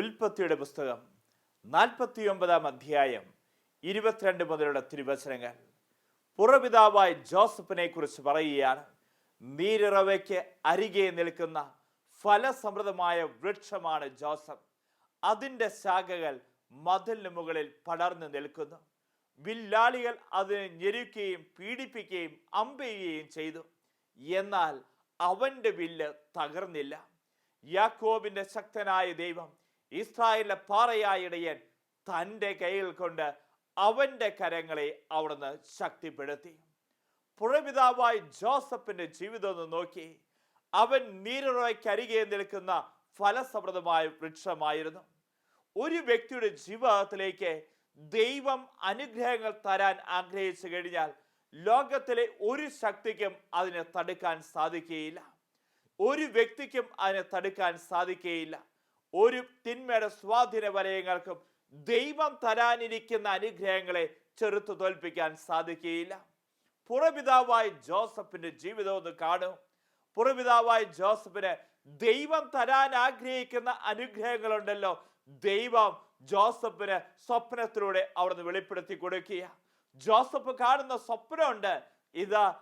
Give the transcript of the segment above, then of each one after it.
ഉൽപ്പത്തിയുടെ പുസ്തകം നാൽപ്പത്തിയൊമ്പതാം അധ്യായം ഇരുപത്തിരണ്ട് മുതലുള്ള തിരുവചനങ്ങൾ. പുറപിതാവായ ജോസഫിനെ കുറിച്ച് പറയുകയാണ് നീരിറവയ്ക്ക് അരികെ നിൽക്കുന്ന ഫലസമൃദ്ധമായ വൃക്ഷമാണ് ജോസഫ്. അതിന്റെ ശാഖകൾ മതിലിന് മുകളിൽ പടർന്നു നിൽക്കുന്നു. വില്ലാളികൾ അതിനെ ഞെരുക്കുകയും പീഡിപ്പിക്കുകയും അമ്പെയ്യുകയും ചെയ്തു. എന്നാൽ അവന്റെ വില്ല് തകർന്നില്ല. യാക്കോബിന്റെ ശക്തനായ ദൈവം ഇസ്രായേലിലെ പാറയായ ഇടയൻ തന്റെ കൈകൾ കൊണ്ട് അവന്റെ കരങ്ങളെ അവിടുന്ന് ശക്തിപ്പെടുത്തി. പുഴപിതാവായ ജോസഫിന്റെ ജീവിതം ഒന്ന് നോക്കി. അവൻ നീരുറവയ്ക്കരികെ നിൽക്കുന്ന ഫലസമൃദ്ധമായ വൃക്ഷമായിരുന്നു. ഒരു വ്യക്തിയുടെ ജീവിതത്തിലേക്ക് ദൈവം അനുഗ്രഹങ്ങൾ തരാൻ ആഗ്രഹിച്ചു കഴിഞ്ഞാൽ ലോകത്തിലെ ഒരു ശക്തിക്കും അതിനെ തടുക്കാൻ സാധിക്കുകയില്ല. ഒരു വ്യക്തിക്കും അതിനെ തടുക്കാൻ സാധിക്കുകയില്ല. ഒരു തിന്മയുടെ സ്വാധീന വലയങ്ങൾക്കും ദൈവം തരാനിരിക്കുന്ന അനുഗ്രഹങ്ങളെ ചെറുത്തു തോൽപ്പിക്കാൻ സാധിക്കുകയില്ല. പുറപിതാവായ ജോസഫിന്റെ ജീവിതം ഒന്ന് കാണൂ. പുറപിതാവായ ജോസഫിന് ദൈവം തരാൻ ആഗ്രഹിക്കുന്ന അനുഗ്രഹങ്ങളുണ്ടല്ലോ. ദൈവം ജോസഫിന് സ്വപ്നത്തിലൂടെ അവിടുന്ന് വെളിപ്പെടുത്തി കൊടുക്കുക. ജോസഫ് കാണുന്ന സ്വപ്നമുണ്ട്. ഇതാ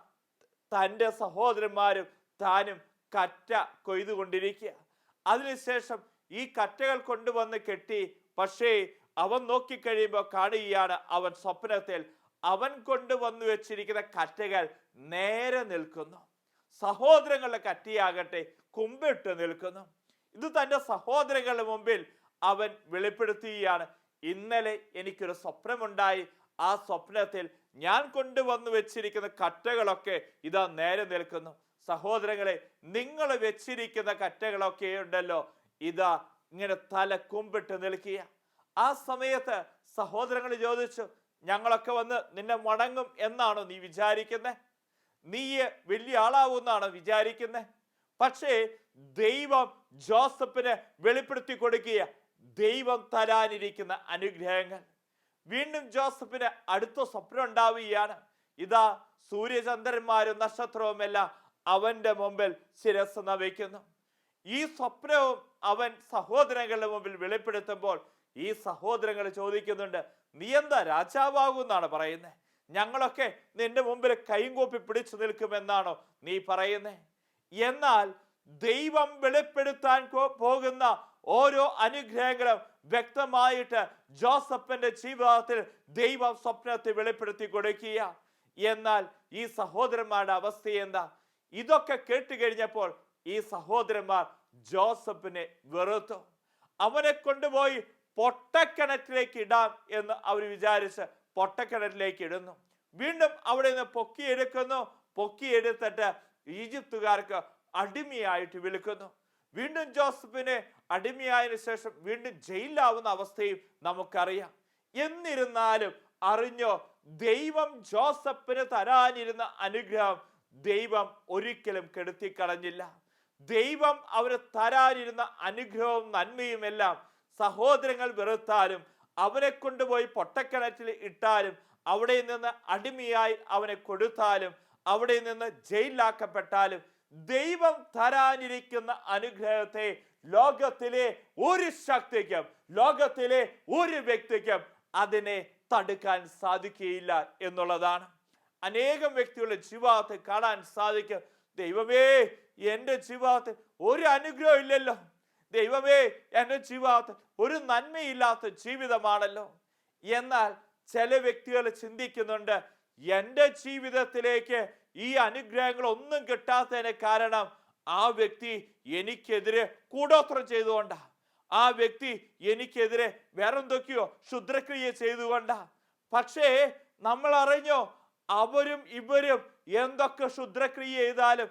തന്റെ സഹോദരന്മാരും താനും കറ്റ കൊയ്തുകൊണ്ടിരിക്കുക. അതിനുശേഷം ഈ കറ്റകൾ കൊണ്ടുവന്ന് കെട്ടി പക്ഷേ അവൻ നോക്കിക്കഴിയുമ്പോൾ കാണുകയാണ് അവൻ സ്വപ്നത്തിൽ. അവൻ കൊണ്ടുവന്നു വെച്ചിരിക്കുന്ന കറ്റകൾ നേരെ നിൽക്കുന്നു. സഹോദരങ്ങളുടെ കറ്റിയാകട്ടെ കുമ്പിട്ട് നിൽക്കുന്നു. ഇത് തന്റെ സഹോദരങ്ങളുടെ മുമ്പിൽ അവൻ വെളിപ്പെടുത്തുകയാണ്. ഇന്നലെ എനിക്കൊരു സ്വപ്നമുണ്ടായി. ആ സ്വപ്നത്തിൽ ഞാൻ കൊണ്ടുവന്നു വെച്ചിരിക്കുന്ന കറ്റകളൊക്കെ ഇതാ നേരെ നിൽക്കുന്നു. സഹോദരങ്ങളെ നിങ്ങൾ വെച്ചിരിക്കുന്ന കറ്റകളൊക്കെ ഉണ്ടല്ലോ ഇതാ ഇങ്ങനെ തല കുമ്പിട്ട് നിൽക്കുക. ആ സമയത്ത് സഹോദരങ്ങൾ ചോദിച്ചു ഞങ്ങളൊക്കെ വന്ന് നിന്നെ മടങ്ങും എന്നാണോ നീ വിചാരിക്കുന്നത് നീ വലിയ ആളാവുമെന്നാണോ വിചാരിക്കുന്നത് പക്ഷേ ദൈവം ജോസഫിന് വെളിപ്പെടുത്തി കൊടുക്കുക ദൈവം തരാനിരിക്കുന്ന അനുഗ്രഹങ്ങൾ. വീണ്ടും ജോസഫിന് അടുത്ത സ്വപ്നം ഉണ്ടാവുകയാണ്. ഇതാ സൂര്യചന്ദ്രന്മാരും നക്ഷത്രവുമെല്ലാം അവന്റെ മുമ്പിൽ ശിരസ് നവയ്ക്കുന്നു ഈ സ്വപ്നവും അവൻ സഹോദരങ്ങളുടെ മുമ്പിൽ വെളിപ്പെടുത്തുമ്പോൾ ഈ സഹോദരങ്ങൾ ചോദിക്കുന്നുണ്ട് നീ എന്താ രാജാവാകുന്നാണ് പറയുന്നത് ഞങ്ങളൊക്കെ നിന്റെ മുമ്പിൽ കൈകൂപ്പി കൂപ്പി പിടിച്ചു നിൽക്കുമെന്നാണോ നീ പറയുന്നേ? എന്നാൽ ദൈവം വെളിപ്പെടുത്താൻ പോകുന്ന ഓരോ അനുഗ്രഹങ്ങളും വ്യക്തമായിട്ട് ജോസഫിന്റെ ജീവിതത്തിൽ ദൈവം സ്വപ്നത്തെ വെളിപ്പെടുത്തി കൊടുക്കുക എന്നാൽ ഈ സഹോദരന്മാരുടെ അവസ്ഥ എന്താ? ഇതൊക്കെ കേട്ടുകഴിഞ്ഞപ്പോൾ ഈ സഹോദരന്മാർ ജോസഫിനെ വെറുത്തു. അവനെ കൊണ്ടുപോയി പൊട്ടക്കിണറ്റിലേക്ക് ഇടാം എന്ന് അവർ വിചാരിച്ച് പൊട്ടക്കിണറ്റിലേക്ക് ഇടുന്നു. വീണ്ടും അവിടെ നിന്ന് പൊക്കിയെടുക്കുന്നു. പൊക്കിയെടുത്തിട്ട് ഈജിപ്തുകാർക്ക് അടിമയായിട്ട് വിളിക്കുന്നു. വീണ്ടും ജോസഫിനെ അടിമയായതിനു ശേഷം വീണ്ടും ജയിലിലാവുന്ന അവസ്ഥയും നമുക്കറിയാം. എന്നിരുന്നാലും അറിഞ്ഞോ ദൈവം ജോസഫിന് തരാനിരുന്ന അനുഗ്രഹം ദൈവം ഒരിക്കലും കെടുത്തിക്കളഞ്ഞില്ല. ദൈവം അവന് തരാനിരുന്ന അനുഗ്രഹവും നന്മയും എല്ലാം സഹോദരങ്ങൾ വെറുത്താലും അവനെ കൊണ്ടുപോയി പൊട്ടക്കിണറ്റിൽ ഇട്ടാലും അവിടെ നിന്ന് അടിമയായി അവനെ കൊടുത്താലും അവിടെ നിന്ന് ജയിലിലാക്കപ്പെട്ടാലും ദൈവം തരാനിരിക്കുന്ന അനുഗ്രഹത്തെ ലോകത്തിലെ ഒരു ശക്തിക്കും ലോകത്തിലെ ഒരു വ്യക്തിക്കും അതിനെ തടുക്കാൻ സാധിക്കുകയില്ല എന്നുള്ളതാണ്. അനേകം വ്യക്തികളുടെ ജീവിതത്തെ കാണാൻ സാധിക്കും. ദൈവമേ എന്റെ ജീവിതത്തിൽ ഒരു അനുഗ്രഹം ഇല്ലല്ലോ. ദൈവമേ എന്റെ ജീവിതത്തിൽ ഒരു നന്മയില്ലാത്ത ജീവിതമാണല്ലോ. എന്നാൽ ചില വ്യക്തികൾ ചിന്തിക്കുന്നുണ്ട് എന്റെ ജീവിതത്തിലേക്ക് ഈ അനുഗ്രഹങ്ങൾ ഒന്നും കിട്ടാത്തതിന് കാരണം ആ വ്യക്തി എനിക്കെതിരെ കൂടോത്രം ചെയ്തുകൊണ്ടാ. ആ വ്യക്തി എനിക്കെതിരെ വേറെന്തൊക്കെയോ ക്ഷുദ്രക്രിയ ചെയ്തുകൊണ്ടാ. പക്ഷേ നമ്മൾ അറിഞ്ഞോ അവരും ഇവരും എന്തൊക്കെ ശുദ്രക്രിയ ചെയ്താലും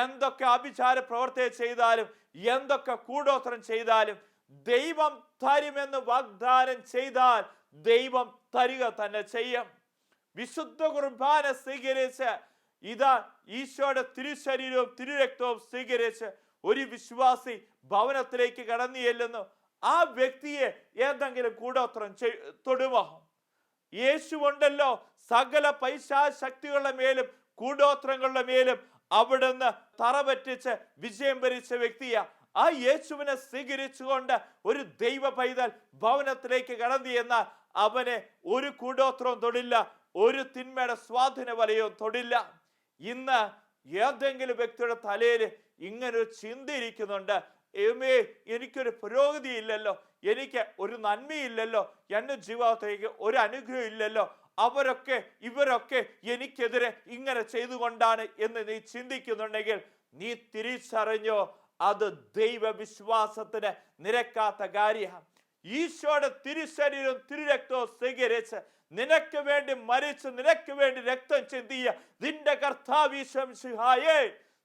എന്തൊക്കെ അഭിചാര പ്രവർത്തി ചെയ്താലും എന്തൊക്കെ കൂടോത്രം ചെയ്താലും ദൈവം തരുമെന്ന് വാഗ്ദാനം ചെയ്താൽ ദൈവം തരിക തന്നെ ചെയ്യും. വിശുദ്ധ കുർബാന സ്വീകരിച്ച് ഇതാ ഈശോയുടെ തിരുശരീരവും തിരുരക്തവും സ്വീകരിച്ച് ഒരു വിശ്വാസി ഭവനത്തിലേക്ക് കടന്നു ചെല്ലുന്നു. ആ വ്യക്തിയെ ഏതെങ്കിലും കൂടോത്രം തൊടുമോ? യേശു ഉണ്ടല്ലോ. സകല പൈശാ ശക്തികളുടെ മേലും കൂടോത്രങ്ങളുടെ മേലും അവിടുന്ന് തറ പറ്റിച്ച് വിജയം ഭരിച്ച വ്യക്തിയാ. ആ യേശുവിനെ സ്വീകരിച്ചുകൊണ്ട് ഒരു ദൈവ പൈതൽ ഭവനത്തിലേക്ക് കടന്നു എന്നാൽ അവനെ ഒരു കൂടോത്രവും തൊടില്ല ഒരു തിന്മയുടെ സ്വാധീന വലയവും തൊടില്ല. ഇന്ന് ഏതെങ്കിലും വ്യക്തിയുടെ തലയിൽ ഇങ്ങനെ ഒരു ചിന്ത ഇരിക്കുന്നുണ്ട് ഏമേ എനിക്കൊരു പുരോഗതി ഇല്ലല്ലോ എനിക്ക് ഒരു നന്മയില്ലല്ലോ എന്റെ ജീവിതത്തിലേക്ക് ഒരു അനുഗ്രഹം ഇല്ലല്ലോ അവരൊക്കെ ഇവരൊക്കെ എനിക്കെതിരെ ഇങ്ങനെ ചെയ്തുകൊണ്ടാണ് എന്ന് നീ ചിന്തിക്കുന്നുണ്ടെങ്കിൽ നീ തിരിച്ചറിഞ്ഞോ അത് ദൈവവിശ്വാസത്തിന് നിരക്കാത്ത കാര്യമാണ്. ഈശോയുടെ തിരുശരീരവും തിരുരക്തവും സ്വീകരിച്ച് നിനക്ക് വേണ്ടി മരിച്ച് നിനക്ക് വേണ്ടി രക്തം ചിന്തിയ നിന്റെ കർത്താവീശം സിഹായേ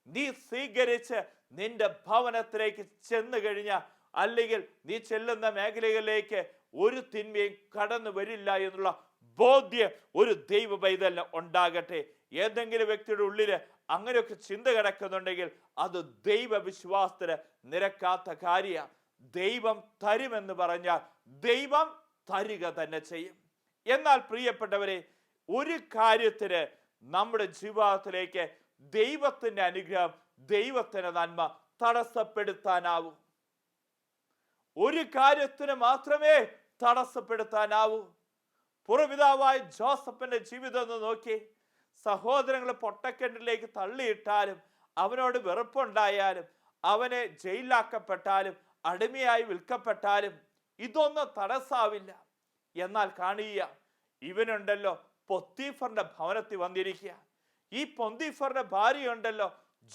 നീ സ്വീകരിച്ച് നിന്റെ ഭവനത്തിലേക്ക് ചെന്നു കഴിഞ്ഞ അല്ലെങ്കിൽ നീ ചെല്ലുന്ന മേഖലകളിലേക്ക് ഒരു തിന്മയും കടന്നു വരില്ല എന്നുള്ള ബോധ്യം ഒരു ദൈവ പൈതലിന് ഉണ്ടാകട്ടെ. ഏതെങ്കിലും വ്യക്തിയുടെ ഉള്ളിൽ അങ്ങനെയൊക്കെ ചിന്ത കിടക്കുന്നുണ്ടെങ്കിൽ അത് ദൈവവിശ്വാസത്തിന് നിരക്കാത്ത കാര്യമാണ് ദൈവം തരുമെന്ന് പറഞ്ഞാൽ ദൈവം തരിക തന്നെ ചെയ്യും. എന്നാൽ പ്രിയപ്പെട്ടവരെ ഒരു കാര്യത്തിന് നമ്മുടെ ജീവിതത്തിലേക്ക് ദൈവത്തിന്റെ അനുഗ്രഹം ദൈവത്തിന്റെ നന്മ തടസ്സപ്പെടുത്താനാവും. ഒരു കാര്യത്തിന് മാത്രമേ തടസ്സപ്പെടുത്താനാവൂ. പുറപിതാവായ ജോസഫിന്റെ ജീവിതം ഒന്ന് നോക്കി. സഹോദരങ്ങളെ പൊട്ടക്കെട്ടിലേക്ക് തള്ളിയിട്ടാലും അവനോട് വെറുപ്പുണ്ടായാലും അവനെ ജയിലാക്കപ്പെട്ടാലും അടിമയായി വിൽക്കപ്പെട്ടാലും ഇതൊന്നും തടസ്സാവില്ല. എന്നാൽ കാണുക ഇവനുണ്ടല്ലോ പൊത്തീഫറിന്റെ ഭവനത്തിൽ വന്നിരിക്കുക. ഈ പൊന്തീഫറിന്റെ ഭാര്യയുണ്ടല്ലോ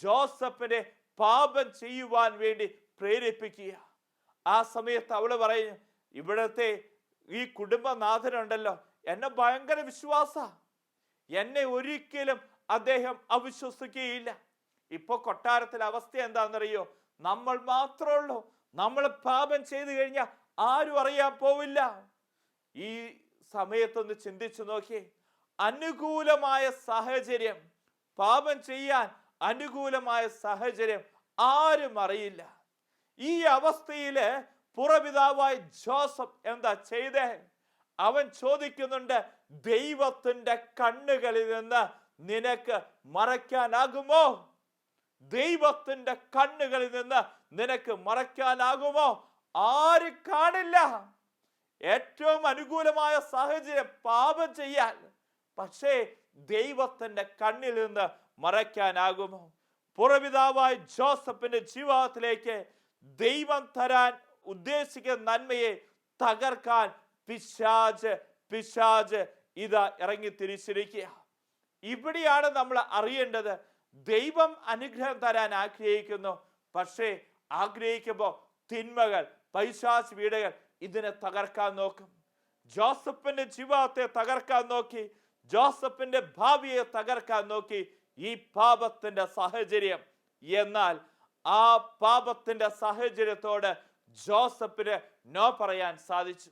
ജോസഫിനെ പാപം ചെയ്യുവാൻ വേണ്ടി പ്രേരിപ്പിക്കുക. ആ സമയത്ത് അവൾ പറയും ഇവിടത്തെ ഈ കുടുംബനാഥനുണ്ടല്ലോ. എന്നെ ഭയങ്കര വിശ്വാസ. എന്നെ ഒരിക്കലും അദ്ദേഹം അവിശ്വസിക്കുകയില്ല. ഇപ്പൊ കൊട്ടാരത്തിലെ അവസ്ഥ എന്താണെന്നറിയോ? നമ്മൾ മാത്രമേ ഉള്ളൂ. നമ്മൾ പാപം ചെയ്തു കഴിഞ്ഞാൽ ആരും അറിയാൻ പോവില്ല. ഈ സമയത്തൊന്ന് ചിന്തിച്ചു നോക്കിയേ. അനുകൂലമായ സാഹചര്യം. പാപം ചെയ്യാൻ അനുകൂലമായ സാഹചര്യം ആരും അറിയില്ല. ഈ അവസ്ഥയിൽ പുറപിതാവായ ജോസഫ് എന്താ ചെയ്തേ? അവൻ ചോദിക്കുന്നുണ്ട് ദൈവത്തിന്റെ കണ്ണുകളിൽ നിന്ന് നിനക്ക് മറയ്ക്കാനാകുമോ? ദൈവത്തിന്റെ കണ്ണുകളിൽ നിന്ന് നിനക്ക് മറയ്ക്കാനാകുമോ? ആര് കാണില്ല. ഏറ്റവും അനുകൂലമായ സാഹചര്യം പാപം ചെയ്യാൻ. പക്ഷേ ദൈവത്തിന്റെ കണ്ണിൽ നിന്ന് മറയ്ക്കാനാകുമോ? പുറപിതാവായ ജോസഫിന്റെ ജീവിതത്തിലേക്ക് ദൈവം തരാൻ ഉദ്ദേശിക്കുന്ന നന്മയെ തകർക്കാൻ പിശാജ് പിശാജ് ഇതാ ഇറങ്ങി തിരിച്ചിരിക്കുക. ഇവിടെയാണ് നമ്മൾ അറിയേണ്ടത്. ദൈവം അനുഗ്രഹം തരാൻ ആഗ്രഹിക്കുന്നു. പക്ഷേ ആഗ്രഹിക്കുമ്പോൾ തിന്മകൾ പൈശാസ് വീടുകൾ ഇതിനെ തകർക്കാൻ നോക്കും. ജോസഫിന്റെ ജീവിതത്തെ തകർക്കാൻ നോക്കി. ജോസഫിന്റെ ഭാവിയെ തകർക്കാൻ നോക്കി ഈ പാപത്തിന്റെ സാഹചര്യം. എന്നാൽ ആ പാപത്തിന്റെ സാഹചര്യത്തോട് ജോസഫിന് നോ പറയാൻ സാധിച്ചു.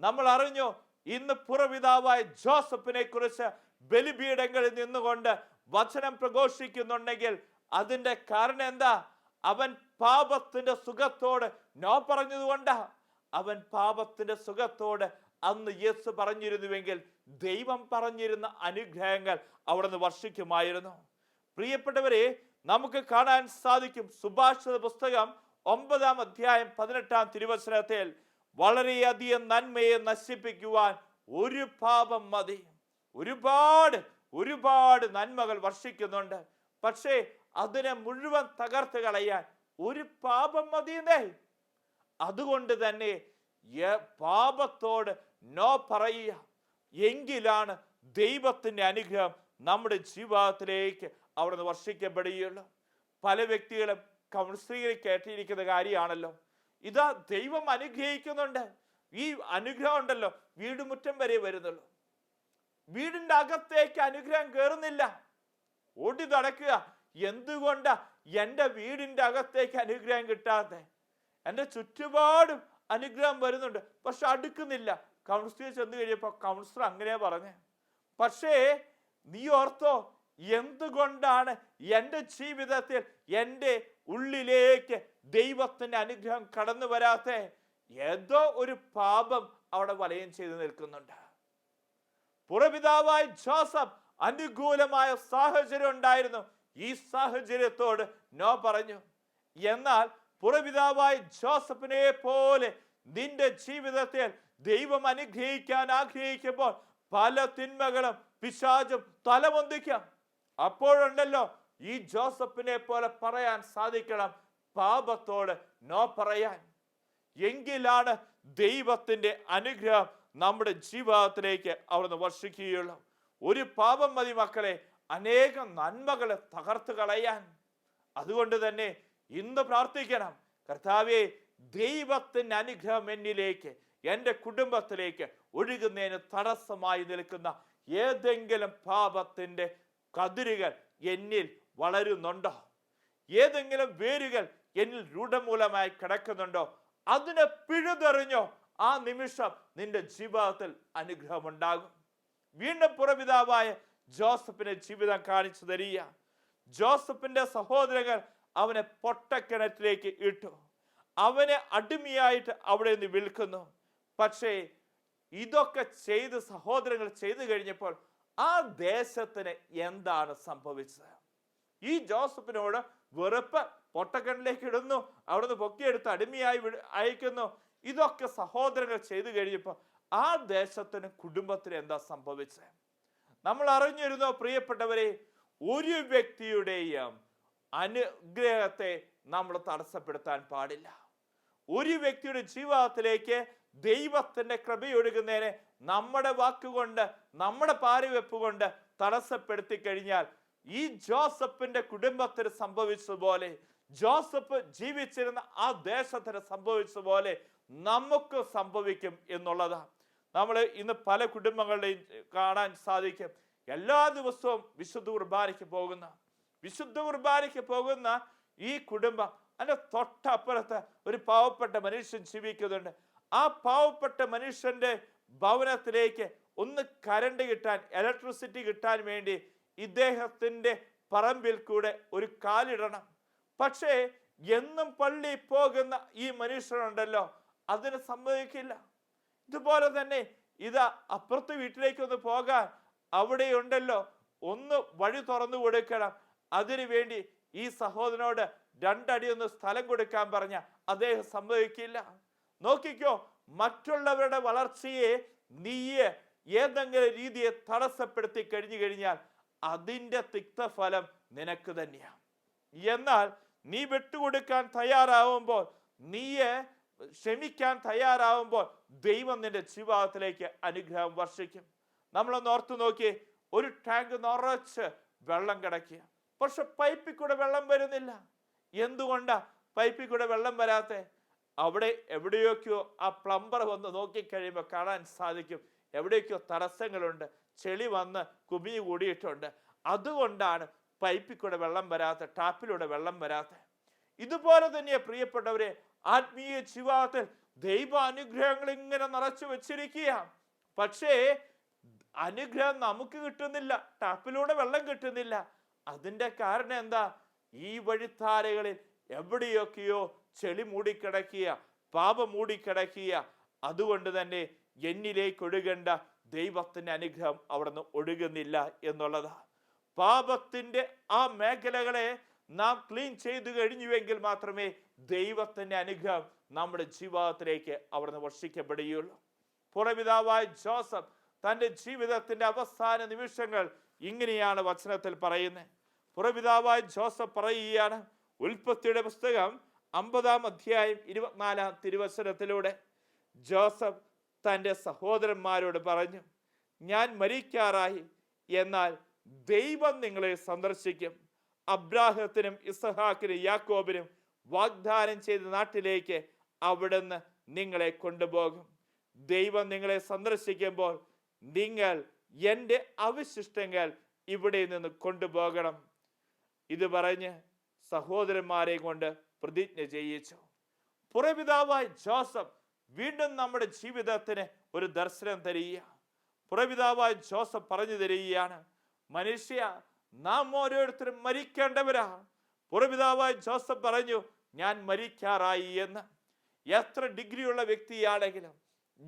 നമ്മൾ അറിഞ്ഞു ഇന്ന് പുറപിതാവായ ജോസഫിനെ കുറിച്ച് ബലിപീഠങ്ങളിൽ നിന്നുകൊണ്ട് വചനം പ്രഘോഷിക്കുന്നുണ്ടെങ്കിൽ അതിന്റെ കാരണം എന്താ? അവൻ പാപത്തിന്റെ സുഖത്തോട് നോ പറഞ്ഞതുകൊണ്ട് അവൻ പാപത്തിന്റെ സുഖത്തോട് അന്ന് യേസ് പറഞ്ഞിരുന്നുവെങ്കിൽ ദൈവം പറഞ്ഞിരുന്ന അനുഗ്രഹങ്ങൾ അവിടുന്ന് വർഷിക്കുമായിരുന്നു. പ്രിയപ്പെട്ടവരെ നമുക്ക് കാണാൻ സാധിക്കും സുഭാഷിത പുസ്തകം ഒമ്പതാം അധ്യായം പതിനെട്ടാം തിരുവചനത്തിൽ വളരെയധികം നന്മയെ നശിപ്പിക്കുവാൻ ഒരു പാപം മതി. ഒരുപാട് ഒരുപാട് നന്മകൾ വർഷിക്കുന്നുണ്ട്. പക്ഷേ അതിനെ മുഴുവൻ തകർത്ത് കളയാൻ ഒരു പാപം മതി അതുകൊണ്ട് തന്നെ പാപത്തോട് നോ പറയുക. എങ്കിലാണ് ദൈവത്തിന്റെ അനുഗ്രഹം നമ്മുടെ ജീവിതത്തിലേക്ക് അവിടുന്ന് വർഷിക്കപ്പെടുകയുള്ളൂ. പല വ്യക്തികളും കൗൺസിലിംഗിൽ കേട്ടിരിക്കുന്ന കാര്യമാണല്ലോ. ഇതാ ദൈവം അനുഗ്രഹിക്കുന്നുണ്ട്. ഈ അനുഗ്രഹം ഉണ്ടല്ലോ. വീടുമുറ്റം വരെ വരുന്നുള്ളൂ. വീടിന്റെ അകത്തേക്ക് അനുഗ്രഹം കയറുന്നില്ല. ഓടി നടക്കുക. എന്തുകൊണ്ട് എന്റെ വീടിന്റെ അകത്തേക്ക് അനുഗ്രഹം കിട്ടാതെ? എന്റെ ചുറ്റുപാടും അനുഗ്രഹം വരുന്നുണ്ട്. പക്ഷെ അടുക്കുന്നില്ല. കൗൺസിലിൽ ചെന്ന് കഴിയപ്പോൾ കൗൺസിലർ അങ്ങനെയാ പറഞ്ഞേ. പക്ഷേ നീ ഓർത്തോ എന്തുകൊണ്ടാണ് എന്റെ ജീവിതത്തിൽ എന്റെ ഉള്ളിലേക്ക് ദൈവത്തിന്റെ അനുഗ്രഹം കടന്നു വരാതെ ഏതോ ഒരു പാപം അവിടെ വലയം ചെയ്ത് നിൽക്കുന്നുണ്ട്. പുറപിതാവായ ജോസഫ് അനുകൂലമായ സാഹചര്യം ഉണ്ടായിരുന്നു. ഈ സാഹചര്യത്തോട് നോ പറഞ്ഞു. എന്നാൽ പുറപിതാവായ ജോസഫിനെ പോലെ നിന്റെ ജീവിതത്തിൽ ദൈവം അനുഗ്രഹിക്കാൻ ആഗ്രഹിക്കുമ്പോൾ പല തിന്മകളും പിശാചും തലമൊന്തിക്കാം. അപ്പോഴുണ്ടല്ലോ ഈ ജോസഫിനെ പോലെ പറയാൻ സാധിക്കണം പാപത്തോട് നോ പറയാൻ. എങ്കിലാണ് ദൈവത്തിന്റെ അനുഗ്രഹം നമ്മുടെ ജീവിതത്തിലേക്ക് അവിടുന്ന് വർഷിക്കുകയുള്ളൂ. ഒരു പാപം മതി മക്കളെ അനേകം നന്മകളെ തകർത്ത് കളയാൻ. അതുകൊണ്ട് തന്നെ ഇന്ന് പ്രാർത്ഥിക്കണം കർത്താവെ ദൈവത്തിന്റെ അനുഗ്രഹം എന്നിലേക്ക് എന്റെ കുടുംബത്തിലേക്ക് ഒഴുകുന്നതിന് തടസ്സമായി നിൽക്കുന്ന ഏതെങ്കിലും പാപത്തിന്റെ കതിരുകൾ എന്നിൽ വളരുന്നുണ്ടോ? ഏതെങ്കിലും വേരുകൾ എന്നിൽ രൂഢമൂലമായി കിടക്കുന്നുണ്ടോ? അതിനെ പിഴുതെറിഞ്ഞോ? ആ നിമിഷം നിന്റെ ജീവിതത്തിൽ അനുഗ്രഹമുണ്ടാകും. വീണ്ടും പുറപിതാവായ ജോസഫിന്റെ ജീവിതം കാണിച്ചു തരിക. ജോസഫിന്റെ സഹോദരങ്ങൾ അവനെ പൊട്ടക്കിണറ്റിലേക്ക് ഇട്ടു. അവനെ അടിമയായിട്ട് അവിടെ നിന്ന് വിൽക്കുന്നു. പക്ഷേ ഇതൊക്കെ ചെയ്ത് സഹോദരങ്ങൾ ചെയ്തു കഴിഞ്ഞപ്പോൾ ആ ദേശത്തിന് എന്താണ് സംഭവിച്ചത്? ഈ ജോസഫിനോട് വെറുപ്പ് പൊട്ടക്കണ്ണിലേക്ക് ഇടുന്നു. അവിടുന്ന് പൊക്കിയെടുത്ത് അടിമയായി അയക്കുന്നു. ഇതൊക്കെ സഹോദരങ്ങൾ ചെയ്തു കഴിഞ്ഞപ്പോൾ ആ ദേശത്തിന് കുടുംബത്തിന് എന്താ സംഭവിച്ചത്? നമ്മൾ അറിഞ്ഞിരുന്നോ പ്രിയപ്പെട്ടവരെ ഒരു വ്യക്തിയുടെയും അനുഗ്രഹത്തെ നമ്മൾ തടസ്സപ്പെടുത്താൻ പാടില്ല. ഒരു വ്യക്തിയുടെ ജീവിതത്തിലേക്ക് ദൈവത്തിന്റെ കൃപയൊഴുകുന്നതിനെ നമ്മുടെ വാക്കുകൊണ്ട് നമ്മുടെ പാരവെപ്പ് കൊണ്ട് തടസ്സപ്പെടുത്തി കഴിഞ്ഞാൽ ഈ ജോസഫിന്റെ കുടുംബത്തിന് സംഭവിച്ചതുപോലെ ജോസഫ് ജീവിച്ചിരുന്ന ആ ദേശത്തിന് സംഭവിച്ചതുപോലെ നമുക്ക് സംഭവിക്കും എന്നുള്ളതാണ് നമ്മൾ ഇന്ന് പല കുടുംബങ്ങളുടെയും കാണാൻ സാധിക്കും. എല്ലാ ദിവസവും വിശുദ്ധ കുർബാനയ്ക്ക് പോകുന്ന വിശുദ്ധ കുർബാനയ്ക്ക് പോകുന്ന ഈ കുടുംബം അതിന്റെ തൊട്ടപ്പുറത്ത് ഒരു പാവപ്പെട്ട മനുഷ്യൻ ജീവിക്കുന്നുണ്ട്. ആ പാവപ്പെട്ട മനുഷ്യന്റെ ഭവനത്തിലേക്ക് ഒന്ന് കരണ്ട് കിട്ടാൻ ഇലക്ട്രിസിറ്റി കിട്ടാൻ വേണ്ടി ഇദ്ദേഹത്തിന്റെ പറമ്പിൽ കൂടെ ഒരു കാലിടണം. പക്ഷേ എന്നും പള്ളി പോകുന്ന ഈ മനുഷ്യനുണ്ടല്ലോ അതിന് സമ്മതിക്കില്ല. ഇതുപോലെ തന്നെ ഇതാ അപ്പുറത്ത് വീട്ടിലേക്കൊന്ന് പോകാൻ അവിടെ ഉണ്ടല്ലോ ഒന്ന് വഴി തുറന്നു കൊടുക്കണം. അതിനു വേണ്ടി ഈ സഹോദരനോട് രണ്ടടി ഒന്ന് സ്ഥലം കൊടുക്കാൻ പറഞ്ഞ അദ്ദേഹം സമ്മതിക്കില്ല. നോക്കിക്കോ മറ്റുള്ളവരുടെ വളർച്ചയെ നീയെ ഏതെങ്കിലും രീതിയെ തടസ്സപ്പെടുത്തി കഴിഞ്ഞു കഴിഞ്ഞാൽ അതിന്റെ തിക്തഫലം നിനക്ക് തന്നെയാണ് എന്നാൽ നീ വിട്ടുകൊടുക്കാൻ തയ്യാറാവുമ്പോൾ നീയെ ക്ഷമിക്കാൻ തയ്യാറാവുമ്പോൾ ദൈവം നിന്റെ ജീവിതത്തിലേക്ക് അനുഗ്രഹം വർഷിക്കും. നമ്മളൊന്ന് ഓർത്തു നോക്കി ഒരു ടാങ്ക് നിറച്ച് വെള്ളം കിടക്കുക. പക്ഷെ പൈപ്പിൽ കൂടെ വെള്ളം വരുന്നില്ല. എന്തുകൊണ്ടാ പൈപ്പിൽ കൂടെ വെള്ളം വരാത്തെ? അവിടെ എവിടെയൊക്കെയോ ആ പ്ലംബർ വന്ന് നോക്കിക്കഴിയുമ്പോൾ കാണാൻ സാധിക്കും എവിടെയൊക്കെയോ തടസ്സങ്ങളുണ്ട്. ചെളി വന്ന് കുമിഞ്ഞു കൂടിയിട്ടുണ്ട്. അതുകൊണ്ടാണ് പൈപ്പിൽ കൂടെ വെള്ളം വരാത്ത ടാപ്പിലൂടെ വെള്ളം വരാത്ത. ഇതുപോലെ തന്നെ പ്രിയപ്പെട്ടവരെ ആത്മീയ ജീവിതത്തിൽ ദൈവ അനുഗ്രഹങ്ങൾ ഇങ്ങനെ നിറച്ചു വെച്ചിരിക്കുക പക്ഷേ അനുഗ്രഹം നമുക്ക് കിട്ടുന്നില്ല ടാപ്പിലൂടെ വെള്ളം കിട്ടുന്നില്ല. അതിന്റെ കാരണം എന്താ? ഈ വഴിത്താരകളിൽ എവിടെയൊക്കെയോ ചെളി മൂടിക്കിടക്കുക പാപം മൂടിക്കിടക്കുക അതുകൊണ്ട് തന്നെ എന്നിലേക്ക് ഒഴുകേണ്ട ദൈവത്തിന്റെ അനുഗ്രഹം അവിടുന്ന് ഒഴുകുന്നില്ല എന്നുള്ളതാണ് പാപത്തിന്റെ ആ മേഖലകളെ നാം ക്ലീൻ ചെയ്തു കഴിഞ്ഞുവെങ്കിൽ മാത്രമേ ദൈവത്തിന്റെ അനുഗ്രഹം നമ്മുടെ ജീവിതത്തിലേക്ക് അവിടുന്ന് വർഷിക്കപ്പെടുകയുള്ളൂ. പുറപിതാവായ ജോസഫ് തന്റെ ജീവിതത്തിന്റെ അവസാന നിമിഷങ്ങൾ ഇങ്ങനെയാണ് വചനത്തിൽ പറയുന്നത്. പുറപിതാവായ ജോസഫ് പറയുകയാണ് ഉൽപ്പത്തിയുടെ പുസ്തകം അമ്പതാം അധ്യായം ഇരുപത്തിനാലാം തിരുവസനത്തിലൂടെ ജോസഫ് തന്റെ സഹോദരന്മാരോട് പറഞ്ഞു ഞാൻ മരിക്കാറായി എന്നാൽ ദൈവം നിങ്ങളെ സന്ദർശിക്കും. അബ്രാഹത്തിനും ഇസഹാക്കിനും യാക്കോബിനും വാഗ്ദാനം ചെയ്ത നാട്ടിലേക്ക് അവിടുന്ന് നിങ്ങളെ കൊണ്ടുപോകും. ദൈവം നിങ്ങളെ സന്ദർശിക്കുമ്പോൾ നിങ്ങൾ എന്റെ അവശിഷ്ടങ്ങൾ ഇവിടെ നിന്ന് കൊണ്ടുപോകണം. ഇത് പറഞ്ഞ് സഹോദരന്മാരെ കൊണ്ട് പ്രതിജ്ഞ ചെയ്യിച്ചു. പുറപിതാവായ ജോസഫ് വീണ്ടും നമ്മുടെ ജീവിതത്തിന് ഒരു ദർശനം തരിക. പുറപിതാവായ ജോസഫ് പറഞ്ഞു തരികയാണ് മനുഷ്യ നാം ഓരോരുത്തരും മരിക്കേണ്ടവരാ. പുറപിതാവായ ജോസഫ് പറഞ്ഞു ഞാൻ മരിക്കാറായി എന്ന്. എത്ര ഡിഗ്രിയുള്ള വ്യക്തിയാണെങ്കിലും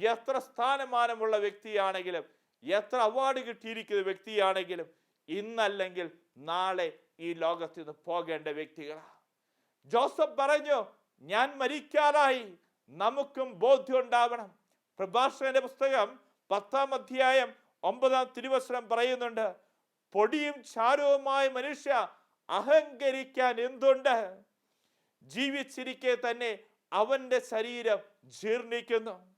എത്ര സ്ഥാനമാനമുള്ള വ്യക്തിയാണെങ്കിലും എത്ര അവാർഡ് കിട്ടിയിരിക്കുന്ന വ്യക്തിയാണെങ്കിലും ഇന്നല്ലെങ്കിൽ നാളെ ഈ ലോകത്ത് നിന്ന് പോകേണ്ട വ്യക്തികളാ. ജോസഫ് പറഞ്ഞു ഞാൻ മരിക്കാറായി. നമുക്കും ബോധ്യം ഉണ്ടാവണം. പ്രഭാഷകന്റെ പുസ്തകം പത്താം അധ്യായം ഒമ്പതാം തിരുവസനം പറയുന്നുണ്ട് പൊടിയും ചാരവുമായ മനുഷ്യ അഹങ്കരിക്കാൻ എന്തുണ്ട്? ജീവിച്ചിരിക്കെ തന്നെ അവന്റെ ശരീരം ജീർണിക്കുന്നു.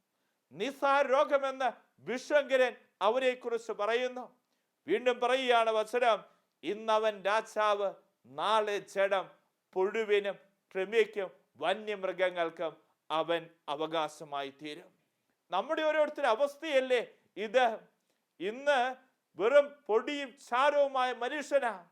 നിസാര രോഗമെന്ന് വിഷങ്കരൻ അവരെ കുറിച്ച് പറയുന്നു. വീണ്ടും പറയുകയാണ് വസനം ഇന്നവൻ രാജാവ് നാളെ ജഡം പുഴുവിനും കൃമിക്കും വന്യമൃഗങ്ങൾക്കും അവൻ അവകാശമായി തീരും. നമ്മുടെ ഓരോരുത്തരുടെ അവസ്ഥയല്ലേ ഇത്? ഇന്ന് വെറും പൊടിയും ചാരവുമായ മനുഷ്യനാ.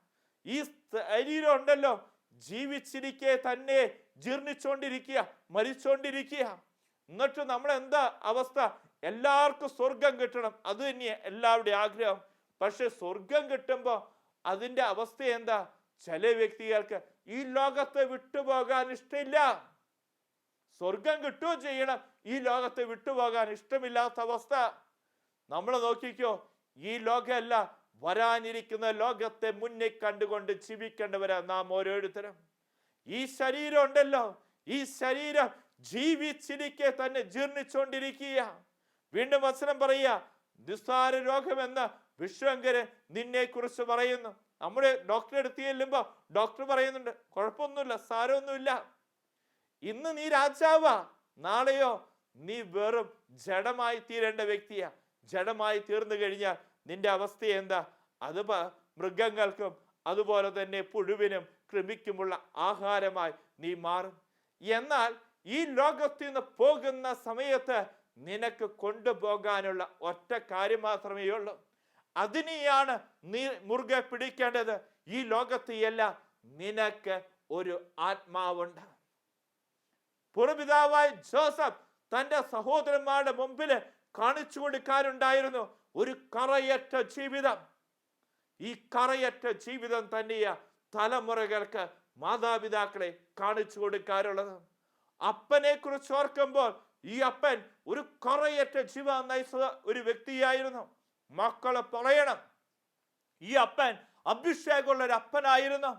ഈ ശരീരം ഉണ്ടല്ലോ ജീവിച്ചിരിക്കെ തന്നെ ജീർണിച്ചുകൊണ്ടിരിക്കുക മരിച്ചുകൊണ്ടിരിക്കുക എന്നിട്ട് നമ്മൾ എന്താ അവസ്ഥ? എല്ലാവർക്കും സ്വർഗം കിട്ടണം. അത് തന്നെയാണ് എല്ലാവരുടെയും ആഗ്രഹം. പക്ഷെ സ്വർഗം കിട്ടുമ്പോൾ അതിന്റെ അവസ്ഥ എന്താ? ചില വ്യക്തികൾക്ക് ഈ ലോകത്തെ വിട്ടുപോകാൻ ഇഷ്ടമില്ല. സ്വർഗം കിട്ടുകയും ചെയ്യണം. ഈ ലോകത്തെ വിട്ടുപോകാൻ ഇഷ്ടമില്ലാത്ത അവസ്ഥ. നമ്മൾ നോക്കിക്കോ ഈ ലോകമല്ല വരാനിരിക്കുന്ന ലോകത്തെ മുന്നിൽ കണ്ടുകൊണ്ട് ജീവിക്കേണ്ടവരാ നാം ഓരോരുത്തരും. ഈ ശരീരം ഉണ്ടല്ലോ. ഈ ശരീരം ജീവിച്ചിരിക്കെ തന്നെ ജീർണിച്ചുകൊണ്ടിരിക്കുക വീണ്ടും വസനം പറയുക നിസ്സാര രോഗമെന്ന വിശ്വങ്കരൻ നിന്നെ കുറിച്ച് പറയുന്നു. നമ്മുടെ ഡോക്ടറെ അടുത്ത് ചെല്ലുമ്പോ ഡോക്ടർ പറയുന്നുണ്ട് കുഴപ്പമൊന്നുമില്ല സാരമൊന്നുമില്ല. ഇന്ന് നീ രാജാവാ. നാളെയോ നീ വെറും ജഡമായി തീരേണ്ട വ്യക്തിയാ. ജഡമായി തീർന്നു കഴിഞ്ഞാൽ നിന്റെ അവസ്ഥ എന്താ? അത് മൃഗങ്ങൾക്കും അതുപോലെ തന്നെ പുഴുവിനും കൃമിക്കുമുള്ള ആഹാരമായി നീ മാറും. എന്നാൽ ഈ ലോകത്തിൽ നിന്ന് പോകുന്ന സമയത്ത് നിനക്ക് കൊണ്ടുപോകാനുള്ള ഒറ്റ കാര്യം മാത്രമേ ഉള്ളൂ. അതിനെയാണ് നീ മുറുകെ പിടിക്കേണ്ടത്. ഈ ലോകത്തെയല്ല നിനക്ക് ഒരു ആത്മാവുണ്ട്. പുറപിതാവായ ജോസഫ് തന്റെ സഹോദരന്മാരുടെ മുമ്പിൽ കാണിച്ചു കൊടുക്കാനുണ്ടായിരുന്നു ഒരു കറയറ്റ ജീവിതം. ഈ കറയറ്റ ജീവിതം തന്നെയാ തലമുറകൾക്ക് മാതാപിതാക്കളെ കാണിച്ചു കൊടുക്കാറുള്ളത്. അപ്പനെ കുറിച്ച് ഓർക്കുമ്പോൾ ഈ അപ്പൻ ഒരു കറയറ്റ ജീവ നയിച്ച ഒരു വ്യക്തിയായിരുന്നു. മക്കളെ പറയണം. ഈ അപ്പൻ അഭിഷേകമുള്ള ഒരു അപ്പനായിരുന്നു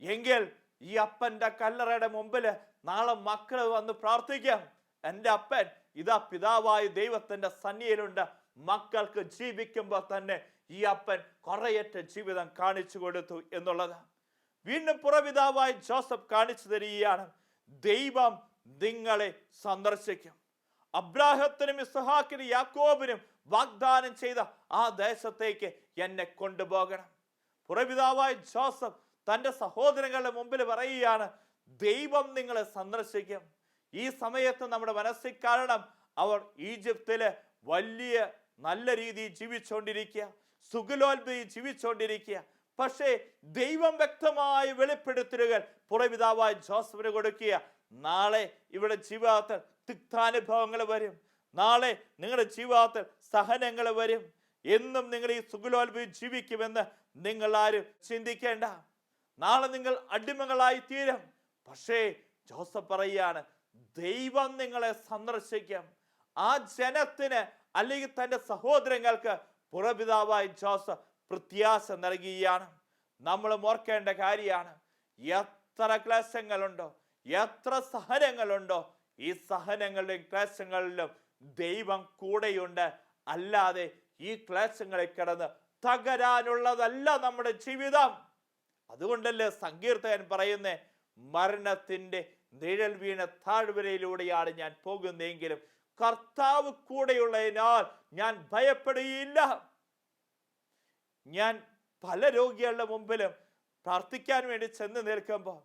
എങ്കിൽ ഈ അപ്പന്റെ കല്ലറയുടെ മുമ്പിൽ നാളെ മക്കൾ വന്ന് പ്രാർത്ഥിക്കാം. എന്റെ അപ്പൻ ഇതാ പിതാവായ ദൈവത്തിന്റെ സന്നിയിലുണ്ട് മക്കൾക്ക് ജീവിക്കുമ്പോൾ തന്നെ ഈ അപ്പൻ കുറയറ്റ ജീവിതം കാണിച്ചു കൊടുത്തു എന്നുള്ളത്. വീണ്ടും പുറപിതാവായി ജോസഫ് കാണിച്ചു തരികയാണ് ദൈവം നിങ്ങളെ സന്ദർശിക്കും. അബ്രാഹത്തിനും ഇസ്ഹാക്കിനും യാക്കോബിനും വാഗ്ദാനം ചെയ്ത ആ ദേശത്തേക്ക് എന്നെ കൊണ്ടുപോകണം. പുറപിതാവായ ജോസഫ് തന്റെ സഹോദരങ്ങളുടെ മുമ്പിൽ പറയുകയാണ് ദൈവം നിങ്ങളെ സന്ദർശിക്കും. ഈ സമയത്ത് നമ്മുടെ മനസ്സിൽ കാരണം അവർ ഈജിപ്തിൽ വലിയ നല്ല രീതിയിൽ ജീവിച്ചുകൊണ്ടിരിക്കുക സുഖലോത്ഭയിൽ ജീവിച്ചുകൊണ്ടിരിക്കുക. പക്ഷേ ദൈവം വ്യക്തമായി വെളിപ്പെടുത്തലുകൾ പുറപിതാവായ ജോസഫിന് കൊടുക്കുക. നാളെ ഇവിടെ ജീവിതത്തിൽ തിക്താനുഭവങ്ങൾ വരും. നാളെ നിങ്ങളുടെ ജീവിതത്തിൽ സഹനങ്ങൾ വരും. എന്നും നിങ്ങൾ ഈ സുഖലോത്ഭയിൽ ജീവിക്കുമെന്ന് നിങ്ങൾ ആരും ചിന്തിക്കേണ്ട. നാളെ നിങ്ങൾ അടിമകളായി തീരും. പക്ഷേ ജോസഫ് പറയുകയാണ് ദൈവം നിങ്ങളെ സന്ദർശിക്കും. ആ ജനത്തിന് അല്ലെങ്കിൽ തന്റെ സഹോദരങ്ങൾക്ക് പുറപിതാവായ ജോസഫ് പ്രത്യാശ നൽകുകയാണ്. നമ്മൾ ഓർക്കേണ്ട കാര്യമാണ് എത്ര ക്ലേശങ്ങളുണ്ടോ എത്ര സഹനങ്ങളുണ്ടോ ഈ സഹനങ്ങളിലും ക്ലേശങ്ങളിലും ദൈവം കൂടെയുണ്ട്. അല്ലാതെ ഈ ക്ലേശങ്ങളിൽ കിടന്ന് തകരാനുള്ളതല്ല നമ്മുടെ ജീവിതം. അതുകൊണ്ടല്ലേ സങ്കീർത്തകൻ പറയുന്നേ മരണത്തിന്റെ നിഴൽ വീണ താഴ്വരയിലൂടെയാണ് ഞാൻ പോകുന്നതെങ്കിലും കർത്താവ് കൂടെയുള്ളതിനാൽ ഞാൻ ഭയപ്പെടുകയില്ല. ഞാൻ പല രോഗികളുടെ മുമ്പിലും പ്രാർത്ഥിക്കാൻ വേണ്ടി ചെന്ന് നിൽക്കുമ്പോൾ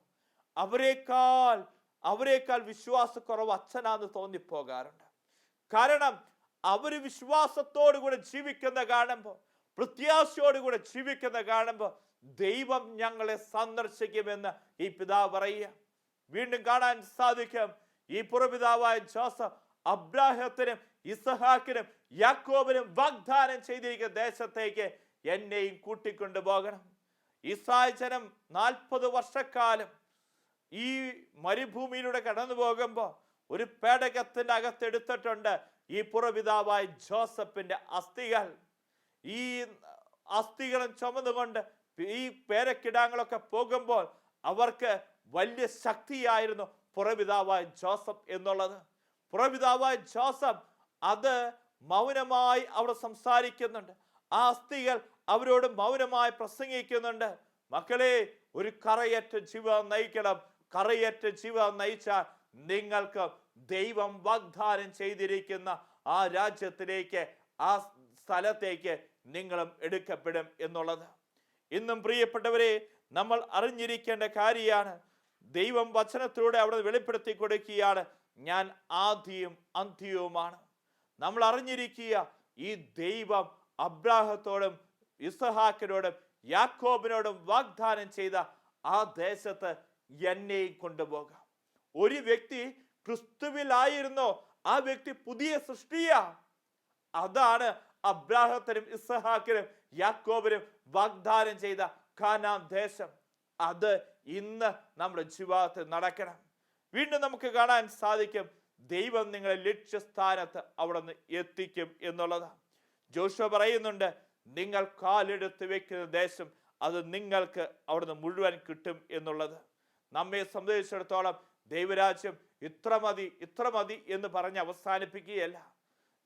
അവരെക്കാൾ അവരെക്കാൾ വിശ്വാസക്കുറവ് അച്ഛനാന്ന് തോന്നിപ്പോകാറുണ്ട്. കാരണം അവർ വിശ്വാസത്തോടു കൂടെ ജീവിക്കുന്ന കാണുമ്പോൾ പ്രത്യാശയോടുകൂടെ ജീവിക്കുന്ന കാണുമ്പോൾ ദൈവം ഞങ്ങളെ സന്ദർശിക്കുമെന്ന് ഈ പിതാവ് പറയുക. വീണ്ടും കാണാൻ സാധിക്കും. ഈ പുറപിതാവായ ജോസഫ് അബ്രാഹത്തിനും ഇസഹാക്കിനും യാക്കോബിനും വാഗ്ദാനം ചെയ്തിരിക്കുന്ന ദേശത്തേക്ക് എന്നെയും കൂട്ടിക്കൊണ്ടു പോകണം. ഇസ്രായേൽ ജനം നാൽപ്പത് വർഷക്കാലം ഈ മരുഭൂമിയിലൂടെ കടന്നു പോകുമ്പോൾ ഒരു പേടകത്തിന്റെ അകത്തെടുത്തിട്ടുണ്ട് ഈ പുറപിതാവായ ജോസഫിന്റെ അസ്ഥികൾ. ഈ അസ്ഥികളും ചുമന്നുകൊണ്ട് ഈ പേരക്കിടാങ്ങളൊക്കെ പോകുമ്പോൾ അവർക്ക് വലിയ ശക്തിയായിരുന്നു പുറപിതാവായ ജോസഫ് എന്നുള്ളത്. പുറപിതാവായ ജോസഫ് അത് മൗനമായി അവിടെ സംസാരിക്കുന്നുണ്ട്. ആ അസ്ഥികൾ അവരോട് മൗനമായി പ്രസംഗിക്കുന്നുണ്ട്. മക്കളെ ഒരു കറയറ്റ ജീവിതം നയിക്കണം. കറയറ്റ ജീവിതം നയിച്ചാൽ നിങ്ങൾക്ക് ദൈവം വാഗ്ദാനം ചെയ്തിരിക്കുന്ന ആ രാജ്യത്തിലേക്ക് ആ സ്ഥലത്തേക്ക് നിങ്ങളും എടുക്കപ്പെടും എന്നുള്ളത്. ഇന്നും പ്രിയപ്പെട്ടവരെ നമ്മൾ അറിഞ്ഞിരിക്കേണ്ട കാര്യമാണ്. ദൈവം വചനത്തിലൂടെ അവിടെ വെളിപ്പെടുത്തി കൊടുക്കുകയാണ്. ഞാൻ ആദ്യവും അന്ത്യവുമാണ്. നമ്മൾ അറിഞ്ഞിരിക്കുക ഈ ദൈവം അബ്രാഹത്തോടും ഇസഹാക്കിനോടും യാക്കോബിനോടും വാഗ്ദാനം ചെയ്ത ആ ദേശത്ത് എന്നെയും കൊണ്ടുപോകാം. ഒരു വ്യക്തി ക്രിസ്തുവിലായിരുന്നോ ആ വ്യക്തി പുതിയ സൃഷ്ടിയ. അതാണ് അബ്രാഹത്തിനും ഇസഹാക്കിനും യാക്കോബിനും വാഗ്ദാനം ചെയ്ത ഖാനാം ദേശം. അത് ഇന്ന് നമ്മുടെ ജീവിതത്തിൽ നടക്കണം. വീണ്ടും നമുക്ക് കാണാൻ സാധിക്കും ദൈവം നിങ്ങളെ ലക്ഷ്യസ്ഥാനത്ത് അവിടെ നിന്ന് എത്തിക്കും എന്നുള്ളതാണ് ജോഷ പറയുന്നുണ്ട് നിങ്ങൾ കാലെടുത്ത് വെക്കുന്ന ദേശം അത് നിങ്ങൾക്ക് അവിടുന്ന് മുഴുവൻ കിട്ടും എന്നുള്ളത്. നമ്മെ സംബന്ധിച്ചിടത്തോളം ദൈവരാജ്യം ഇത്ര മതി ഇത്ര മതി എന്ന് പറഞ്ഞ് അവസാനിപ്പിക്കുകയല്ല.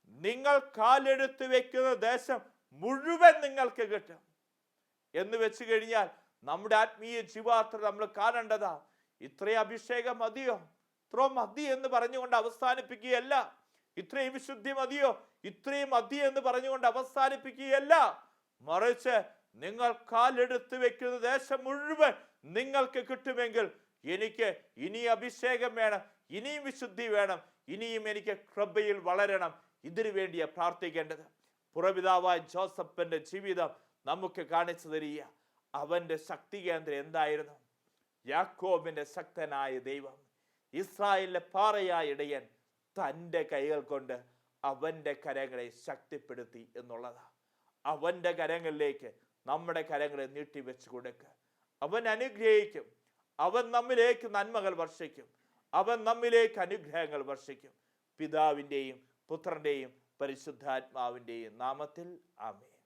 നിങ്ങൾ കാലെടുത്ത് വെക്കുന്ന ദേശം മുഴുവൻ നിങ്ങൾക്ക് കിട്ടും. എന്ന് വെച്ച് കഴിഞ്ഞാൽ നമ്മുടെ ആത്മീയ ജീവാത്ര നമ്മൾ കാണേണ്ടതാ. ഇത്രയും അഭിഷേകം മതിയോ? ഇത്ര മതി എന്ന് പറഞ്ഞുകൊണ്ട് അവസാനിപ്പിക്കുകയല്ല. ഇത്രയും വിശുദ്ധി മതിയോ? ഇത്രയും മതി എന്ന് പറഞ്ഞുകൊണ്ട് അവസാനിപ്പിക്കുകയല്ല. മറിച്ച് നിങ്ങൾ കാലെടുത്ത് വെക്കുന്ന ദേശം മുഴുവൻ നിങ്ങൾക്ക് കിട്ടുമെങ്കിൽ എനിക്ക് ഇനി അഭിഷേകം വേണം ഇനിയും വിശുദ്ധി വേണം ഇനിയും എനിക്ക് കൃപയിൽ വളരണം. ഇതിനു വേണ്ടിയാണ് പ്രാർത്ഥിക്കേണ്ടത്. പുറപിതാവായ ജോസഫിന്റെ ജീവിതം നമുക്ക് കാണിച്ചു തരിക. അവന്റെ ശക്തി കേന്ദ്രം എന്തായിരുന്നു? യാക്കോബിന്റെ ശക്തനായ ദൈവം. ഇസ്രായേലിലെ പാറയായ ഇടയൻ തന്റെ കൈകൾ കൊണ്ട് അവന്റെ കരങ്ങളെ ശക്തിപ്പെടുത്തി എന്നുള്ളതാണ് അവന്റെ കരങ്ങളിലേക്ക് നമ്മുടെ കരങ്ങളെ നീട്ടിവെച്ച് കൊടുക്കുക അവൻ അനുഗ്രഹിക്കും. അവൻ നമ്മിലേക്ക് നന്മകൾ വർഷിക്കും. അവൻ നമ്മിലേക്ക് അനുഗ്രഹങ്ങൾ വർഷിക്കും. പിതാവിന്റെയും പുത്രന്റെയും പരിശുദ്ധാത്മാവിന്റെയും നാമത്തിൽ ആമേ